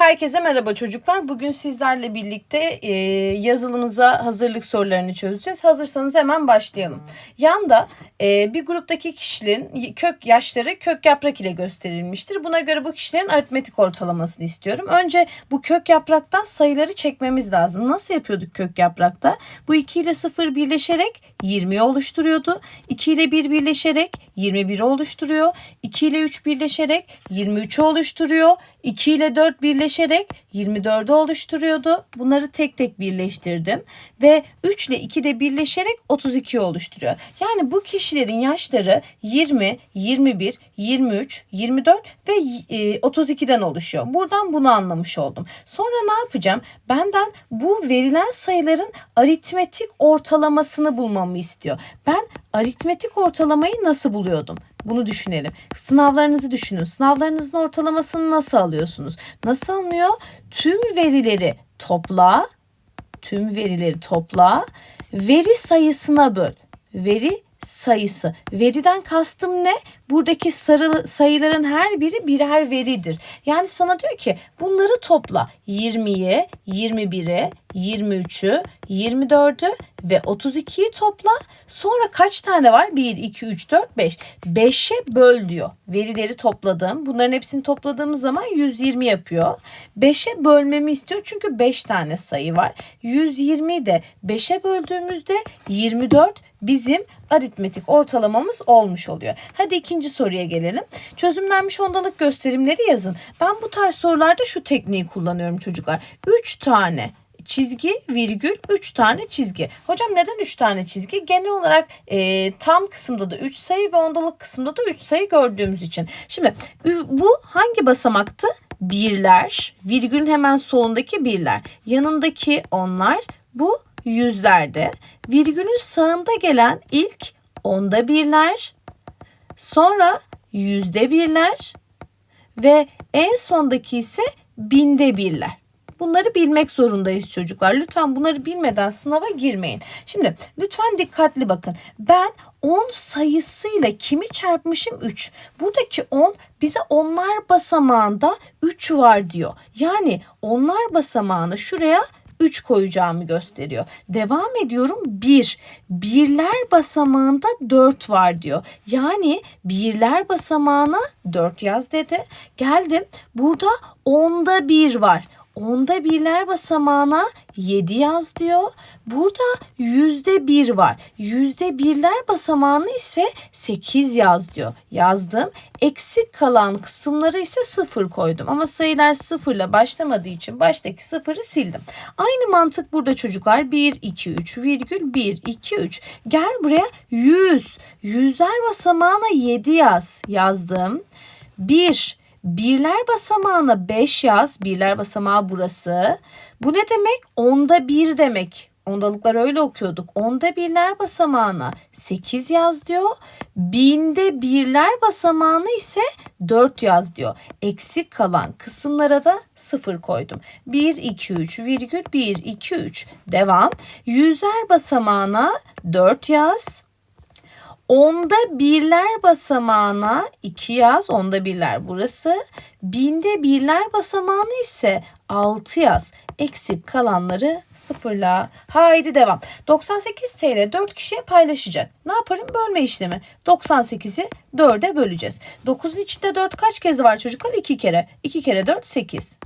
Herkese merhaba çocuklar. Bugün sizlerle birlikte e, yazılımıza hazırlık sorularını çözeceğiz. Hazırsanız hemen başlayalım. Yanda e, bir gruptaki kişilerin kök yaşları kök yaprak ile gösterilmiştir. Buna göre bu kişilerin aritmetik ortalamasını istiyorum. Önce bu kök yapraktan sayıları çekmemiz lazım. Nasıl yapıyorduk kök yaprakta? Bu 2 ile 0 birleşerek 20'yi oluşturuyordu. 2 ile 1 birleşerek 21'i oluşturuyor. 2 ile 3 birleşerek 23'ü oluşturuyor. 2 ile 4 birleşerek 24'ü oluşturuyordu. Bunları tek tek birleştirdim. Ve 3 ile 2 de birleşerek 32'yi oluşturuyor. Yani bu kişilerin yaşları 20, 21, 23, 24 ve e, 32'den oluşuyor. Buradan bunu anlamış oldum. Sonra ne yapacağım? Benden bu verilen sayıların aritmetik ortalamasını bulmamı istiyor. Ben aritmetik ortalamayı nasıl buluyordum? Bunu düşünelim. Sınavlarınızı düşünün. Sınavlarınızın ortalamasını nasıl alıyorsunuz? Nasıl alınıyor? Tüm verileri topla. Tüm verileri topla. Veri sayısına böl. Veri sayısı. Veriden kastım ne? Buradaki sarı sayıların her biri birer veridir. Yani sana diyor ki bunları topla. 20'ye, 21'e, 23'ü, 24'ü ve 32'yi topla. Sonra kaç tane var? 1, 2, 3, 4, 5. 5'e böl diyor. Verileri topladım. Bunların hepsini topladığımız zaman 120 yapıyor. 5'e bölmemi istiyor çünkü 5 tane sayı var. 120'yi de 5'e böldüğümüzde 24 bizim aritmetik ortalamamız olmuş oluyor. Hadi ikinci soruya gelelim. Çözümlenmiş ondalık gösterimleri yazın. Ben bu tarz sorularda şu tekniği kullanıyorum çocuklar. 3 tane çizgi virgül 3 tane çizgi. Hocam neden 3 tane çizgi? Genel olarak e, tam kısımda da 3 sayı ve ondalık kısımda da 3 sayı gördüğümüz için. Şimdi bu hangi basamaktı? Birler, virgülün hemen solundaki birler. Yanındaki onlar bu yüzlerde. Virgülün sağında gelen ilk onda birler, sonra yüzde birler ve en sondaki ise binde birler. Bunları bilmek zorundayız çocuklar. Lütfen bunları bilmeden sınava girmeyin. Şimdi lütfen dikkatli bakın. Ben 10 sayısıyla kimi çarpmışım 3. Buradaki 10 bize onlar basamağında 3 var diyor. Yani onlar basamağını şuraya 3 koyacağımı gösteriyor. Devam ediyorum 1. Birler basamağında 4 var diyor. Yani birler basamağına 4 yaz dedi. Geldim burada onda 1 var. Onda birler basamağına 7 yaz diyor. Burada yüzde bir var. Yüzde birler basamağını ise 8 yaz diyor. Yazdım. Eksik kalan kısımları ise 0 koydum. Ama sayılar 0 ile başlamadığı için baştaki 0'ı sildim. Aynı mantık burada çocuklar. 1, 2, 3 virgül 1, 2, 3. Gel buraya 100. Yüzler basamağına 7 yaz. Yazdım. 1, Birler basamağına 5 yaz. Birler basamağı burası. Bu ne demek? Onda bir demek. Ondalıklar öyle okuyorduk. Onda birler basamağına 8 yaz diyor. Binde birler basamağını ise 4 yaz diyor. Eksik kalan kısımlara da 0 koydum. 1, 2, 3 virgül 1, 2, 3 devam. Yüzler basamağına 4 yaz. Onda birler basamağına 2 yaz. Onda birler burası. Binde birler basamağını ise 6 yaz. Eksik kalanları sıfırla. Haydi devam. 98 TL 4 kişiye paylaşacak. Ne yaparım? Bölme işlemi. 98'i 4'e böleceğiz. 9'un içinde 4 kaç kez var çocuklar? 2 kere. 2 kere 4 8.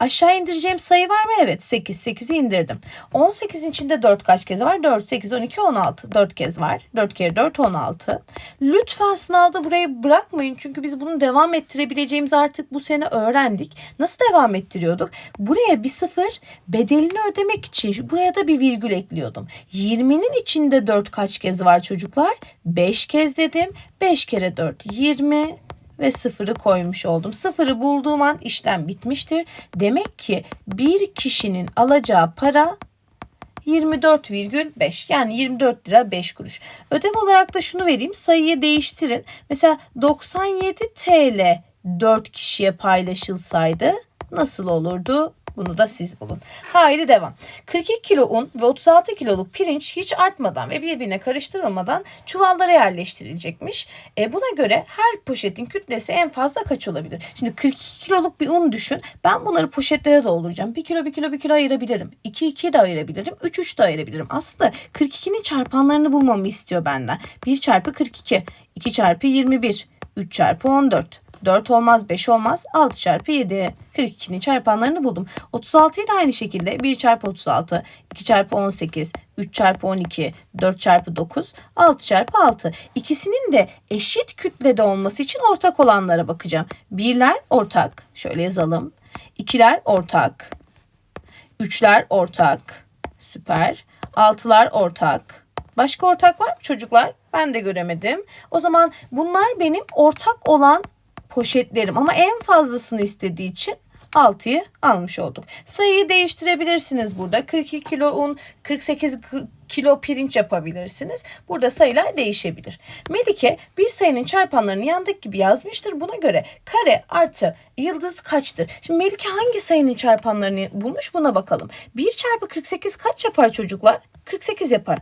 Aşağı indireceğim sayı var mı? Evet 8. 8'i indirdim. 18'in içinde 4 kaç kez var? 4, 8, 12, 16. 4 kez var. 4 kere 4, 16. Lütfen sınavda burayı bırakmayın. Çünkü biz bunu devam ettirebileceğimizi artık bu sene öğrendik. Nasıl devam ettiriyorduk? Buraya bir sıfır bedelini ödemek için buraya da bir virgül ekliyordum. 20'nin içinde 4 kaç kez var çocuklar? 5 kez dedim. 5 kere 4 20 ve sıfırı koymuş oldum. Sıfırı bulduğum an işlem bitmiştir. Demek ki bir kişinin alacağı para 24,5 yani 24 lira 5 kuruş. Ödev olarak da şunu vereyim sayıyı değiştirin. Mesela 97 TL 4 kişiye paylaşılsaydı nasıl olurdu? Bunu da siz bulun. Haydi devam. 42 kilo un ve 36 kiloluk pirinç hiç artmadan ve birbirine karıştırılmadan çuvallara yerleştirilecekmiş. E, buna göre her poşetin kütlesi en fazla kaç olabilir? Şimdi 42 kiloluk bir un düşün. Ben bunları poşetlere dolduracağım. 1 kilo 1 kilo 1 kilo ayırabilirim. 2 2 de ayırabilirim. 3 3 de ayırabilirim. Aslında 42'nin çarpanlarını bulmamı istiyor benden. 1 çarpı 42, 2 çarpı 21, 3 çarpı 14. 4 olmaz, 5 olmaz. 6 çarpı 7. 42'nin çarpanlarını buldum. 36'yı da aynı şekilde 1 çarpı 36, 2 çarpı 18, 3 çarpı 12, 4 çarpı 9, 6 çarpı 6. İkisinin de eşit kütlede olması için ortak olanlara bakacağım. Birler ortak. Şöyle yazalım. İkiler ortak. Üçler ortak. Süper. Altılar ortak. Başka ortak var mı çocuklar? Ben de göremedim. O zaman bunlar benim ortak olan poşetlerim ama en fazlasını istediği için 6'yı almış olduk. Sayıyı değiştirebilirsiniz burada. 42 kilo un, 48 kilo pirinç yapabilirsiniz. Burada sayılar değişebilir. Melike bir sayının çarpanlarını yandaki gibi yazmıştır. Buna göre kare artı yıldız kaçtır? Şimdi Melike hangi sayının çarpanlarını bulmuş buna bakalım. 1 çarpı 48 kaç yapar çocuklar? 48 yapar.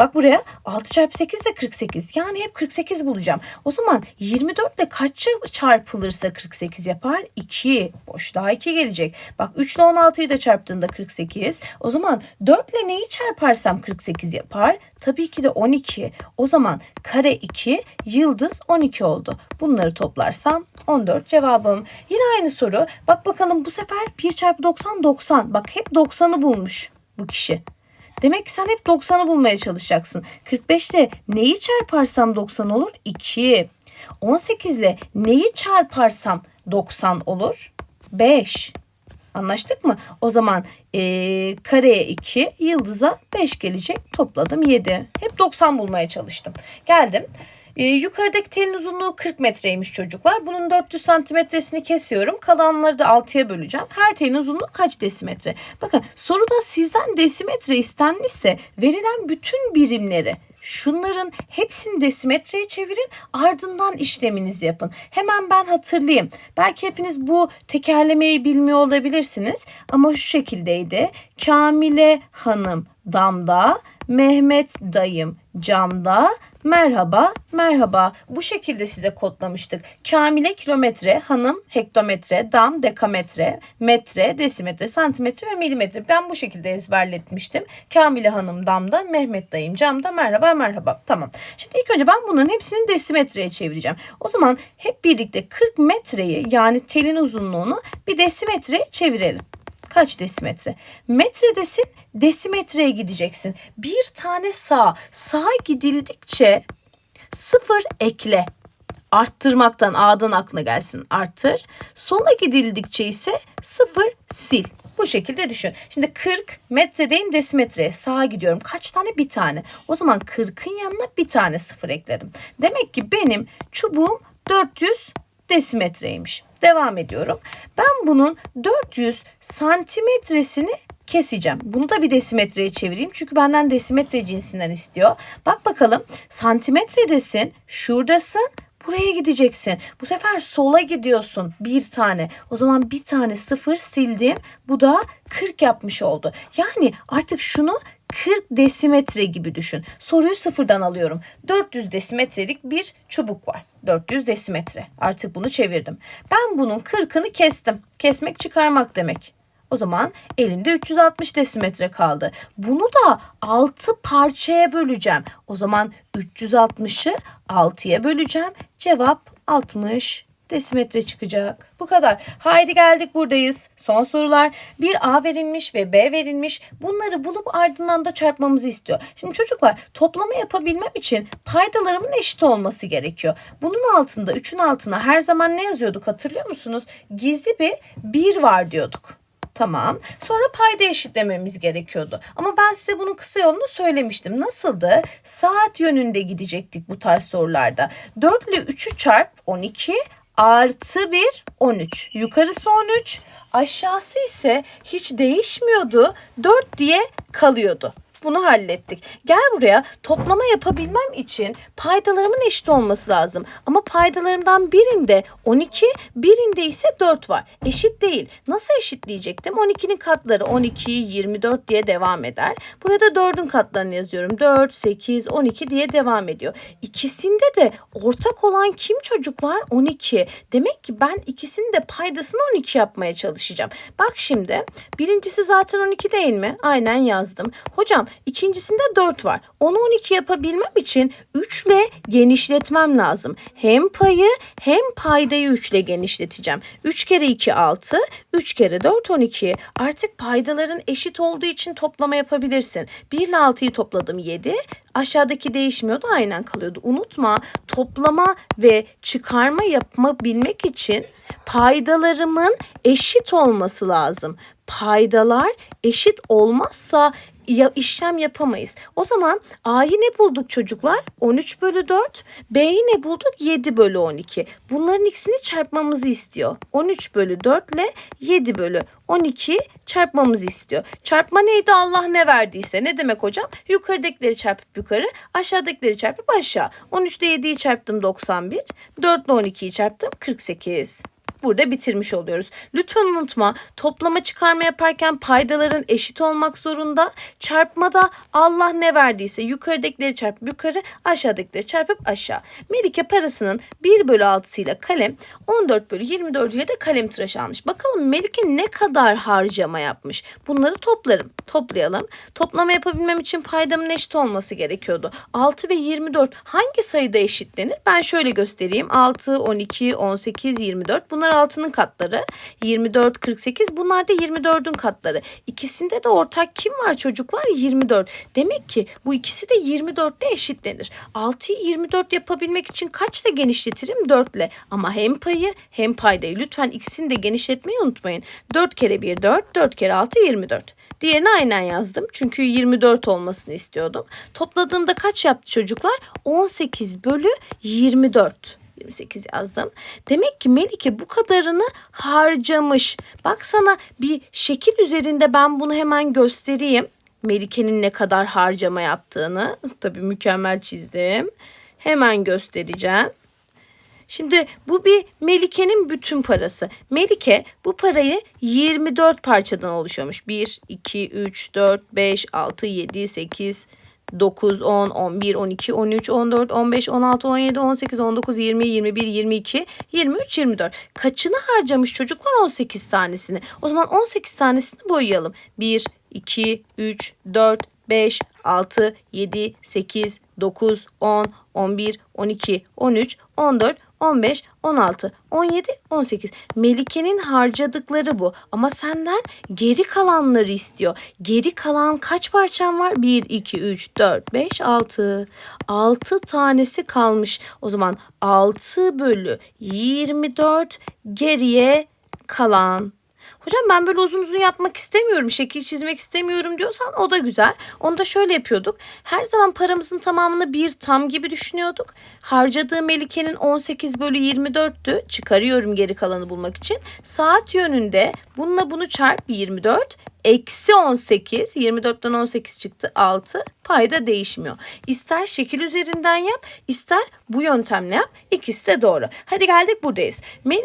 Bak buraya 6 çarpı 8 de 48. Yani hep 48 bulacağım. O zaman 24 ile kaç çarpılırsa 48 yapar? 2. Boş daha 2 gelecek. Bak 3 ile 16'yı da çarptığında 48. O zaman 4 ile neyi çarparsam 48 yapar? Tabii ki de 12. O zaman kare 2, yıldız 12 oldu. Bunları toplarsam 14 cevabım. Yine aynı soru. Bak bakalım bu sefer 1 çarpı 90 90. Bak hep 90'ı bulmuş bu kişi. Demek ki sen hep 90'ı bulmaya çalışacaksın. 45 ile neyi çarparsam 90 olur? 2. 18 ile neyi çarparsam 90 olur? 5. Anlaştık mı? O zaman ee, kareye 2, yıldıza 5 gelecek. Topladım 7. Hep 90 bulmaya çalıştım. Geldim. Ee, yukarıdaki telin uzunluğu 40 metreymiş çocuklar. Bunun 400 santimetresini kesiyorum. Kalanları da 6'ya böleceğim. Her telin uzunluğu kaç desimetre? Bakın soruda sizden desimetre istenmişse verilen bütün birimleri Şunların hepsini desimetreye çevirin ardından işleminizi yapın. Hemen ben hatırlayayım. Belki hepiniz bu tekerlemeyi bilmiyor olabilirsiniz ama şu şekildeydi. Kamile Hanım damda, Mehmet dayım camda, merhaba, merhaba. Bu şekilde size kodlamıştık. Kamile kilometre, hanım hektometre, dam dekametre, metre, desimetre, santimetre ve milimetre. Ben bu şekilde ezberletmiştim. Kamile hanım damda, Mehmet dayım camda, merhaba, merhaba. Tamam. Şimdi ilk önce ben bunların hepsini desimetreye çevireceğim. O zaman hep birlikte 40 metreyi yani telin uzunluğunu bir desimetreye çevirelim kaç desimetre? Metre desin desimetreye gideceksin. Bir tane sağ. Sağa gidildikçe sıfır ekle. Arttırmaktan A'dan aklına gelsin arttır. Sola gidildikçe ise sıfır sil. Bu şekilde düşün. Şimdi 40 metredeyim desimetreye sağa gidiyorum. Kaç tane? Bir tane. O zaman 40'ın yanına bir tane sıfır ekledim. Demek ki benim çubuğum 400 desimetreymiş. Devam ediyorum. Ben bunun 400 santimetresini keseceğim. Bunu da bir desimetreye çevireyim. Çünkü benden desimetre cinsinden istiyor. Bak bakalım santimetredesin. Şuradasın. Buraya gideceksin. Bu sefer sola gidiyorsun. Bir tane. O zaman bir tane sıfır sildim. Bu da 40 yapmış oldu. Yani artık şunu 40 desimetre gibi düşün. Soruyu sıfırdan alıyorum. 400 desimetrelik bir çubuk var. 400 desimetre. Artık bunu çevirdim. Ben bunun 40'ını kestim. Kesmek çıkarmak demek. O zaman elimde 360 desimetre kaldı. Bunu da 6 parçaya böleceğim. O zaman 360'ı 6'ya böleceğim. Cevap 60 desimetre çıkacak. Bu kadar. Haydi geldik buradayız. Son sorular. Bir A verilmiş ve B verilmiş. Bunları bulup ardından da çarpmamızı istiyor. Şimdi çocuklar toplama yapabilmem için paydalarımın eşit olması gerekiyor. Bunun altında 3'ün altına her zaman ne yazıyorduk hatırlıyor musunuz? Gizli bir 1 var diyorduk. Tamam. Sonra payda eşitlememiz gerekiyordu. Ama ben size bunun kısa yolunu söylemiştim. Nasıldı? Saat yönünde gidecektik bu tarz sorularda. 4 ile 3'ü çarp 12 artı 1 13. Yukarısı 13 aşağısı ise hiç değişmiyordu 4 diye kalıyordu. Bunu hallettik. Gel buraya toplama yapabilmem için paydalarımın eşit olması lazım. Ama paydalarımdan birinde 12, birinde ise 4 var. Eşit değil. Nasıl eşitleyecektim? 12'nin katları 12, 24 diye devam eder. Burada 4'ün katlarını yazıyorum. 4, 8, 12 diye devam ediyor. İkisinde de ortak olan kim çocuklar? 12. Demek ki ben ikisinin de paydasını 12 yapmaya çalışacağım. Bak şimdi birincisi zaten 12 değil mi? Aynen yazdım. Hocam ikincisinde 4 var. Onu 12 yapabilmem için 3 ile genişletmem lazım. Hem payı hem paydayı 3 ile genişleteceğim. 3 kere 2 6, 3 kere 4 12. Artık paydaların eşit olduğu için toplama yapabilirsin. 1 ile 6'yı topladım 7. Aşağıdaki değişmiyordu aynen kalıyordu. Unutma toplama ve çıkarma yapabilmek için paydalarımın eşit olması lazım. Paydalar eşit olmazsa ya işlem yapamayız. O zaman A'yı ne bulduk çocuklar? 13 bölü 4. B'yi ne bulduk? 7 bölü 12. Bunların ikisini çarpmamızı istiyor. 13 bölü 4 ile 7 bölü 12 çarpmamızı istiyor. Çarpma neydi? Allah ne verdiyse. Ne demek hocam? Yukarıdakileri çarpıp yukarı, aşağıdakileri çarpıp aşağı. 13 ile 7'yi çarptım 91. 4 ile 12'yi çarptım 48 burada bitirmiş oluyoruz. Lütfen unutma toplama çıkarma yaparken paydaların eşit olmak zorunda. Çarpmada Allah ne verdiyse yukarıdakileri çarpıp yukarı aşağıdakileri çarpıp aşağı. Melike parasının 1 bölü 6'sıyla kalem 14 bölü 24 ile de kalem tıraş almış. Bakalım Melike ne kadar harcama yapmış. Bunları toplarım. Toplayalım. Toplama yapabilmem için paydamın eşit olması gerekiyordu. 6 ve 24 hangi sayıda eşitlenir? Ben şöyle göstereyim. 6, 12, 18, 24 bunlar 6'nın katları. 24, 48 bunlar da 24'ün katları. İkisinde de ortak kim var çocuklar? 24. Demek ki bu ikisi de 24'te eşitlenir. 6'yı 24 yapabilmek için kaçla genişletirim? 4 ile. Ama hem payı hem paydayı lütfen ikisini de genişletmeyi unutmayın. 4 kere 1 4, 4 kere 6 24. Diğerini aynen yazdım. Çünkü 24 olmasını istiyordum. Topladığımda kaç yaptı çocuklar? 18 bölü 24. 28 yazdım. Demek ki Melike bu kadarını harcamış. Bak sana bir şekil üzerinde ben bunu hemen göstereyim. Melike'nin ne kadar harcama yaptığını. Tabii mükemmel çizdim. Hemen göstereceğim. Şimdi bu bir Melike'nin bütün parası. Melike bu parayı 24 parçadan oluşuyormuş. 1, 2, 3, 4, 5, 6, 7, 8, 9, 10, 11, 12, 13, 14, 15, 16, 17, 18, 19, 20, 21, 22, 23, 24. Kaçını harcamış çocuklar 18 tanesini? O zaman 18 tanesini boyayalım. 1, 2, 3, 4, 5, 6, 7, 8, 9, 10, 11, 12, 13, 14, 15, 16, 17, 18. Melike'nin harcadıkları bu. Ama senden geri kalanları istiyor. Geri kalan kaç parçan var? 1, 2, 3, 4, 5, 6. 6 tanesi kalmış. O zaman 6 bölü 24 geriye kalan. Hocam ben böyle uzun uzun yapmak istemiyorum, şekil çizmek istemiyorum diyorsan o da güzel. Onu da şöyle yapıyorduk. Her zaman paramızın tamamını bir tam gibi düşünüyorduk. Harcadığı Melike'nin 18 bölü 24'tü. Çıkarıyorum geri kalanı bulmak için. Saat yönünde bununla bunu çarp 24 eksi 18 24'ten 18 çıktı 6 payda değişmiyor. İster şekil üzerinden yap ister bu yöntemle yap ikisi de doğru. Hadi geldik buradayız.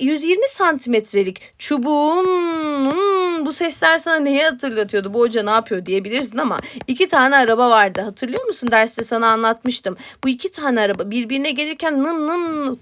120 santimetrelik çubuğun hmm, bu sesler sana neyi hatırlatıyordu bu hoca ne yapıyor diyebilirsin ama iki tane araba vardı hatırlıyor musun derste sana anlatmıştım. Bu iki tane araba birbirine gelirken nın nın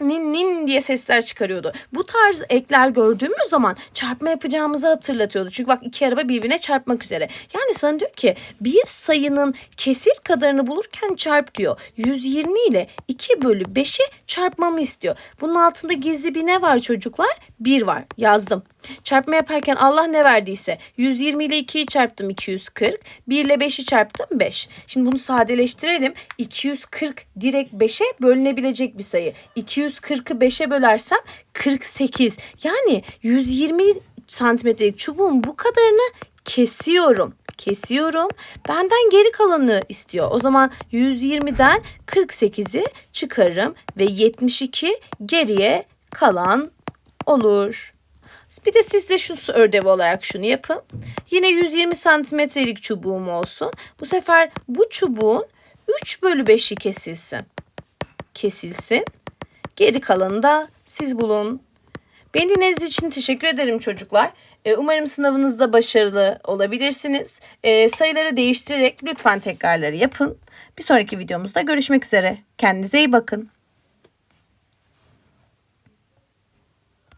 nin nin diye sesler çıkarıyordu. Bu tarz ekler gördüğümüz zaman çarpma yapacağımızı hatırlatıyordu. Çünkü bak iki araba birbirine çarpmak üzere. Yani sana diyor ki bir sayının kesir kadarını bulurken çarp diyor. 120 ile 2 bölü 5'i çarpmamı istiyor. Bunun altında gizli bir ne var çocuklar? 1 var. Yazdım. Çarpma yaparken Allah ne verdiyse 120 ile 2'yi çarptım 240. 1 ile 5'i çarptım 5. Şimdi bunu sadeleştirelim. 240 direkt 5'e bölünebilecek bir sayı. 240'ı 5'e bölersem 48. Yani 120 santimetrelik çubuğun bu kadarını kesiyorum kesiyorum. Benden geri kalanı istiyor. O zaman 120'den 48'i çıkarırım ve 72 geriye kalan olur. Bir de siz de şu ödev olarak şunu yapın. Yine 120 santimetrelik çubuğum olsun. Bu sefer bu çubuğun 3 bölü 5'i kesilsin. Kesilsin. Geri kalanı da siz bulun. Beni dinlediğiniz için teşekkür ederim çocuklar. Ee, Umarım sınavınızda başarılı olabilirsiniz. Ee, Sayıları değiştirerek lütfen tekrarları yapın. Bir sonraki videomuzda görüşmek üzere. Kendinize iyi bakın.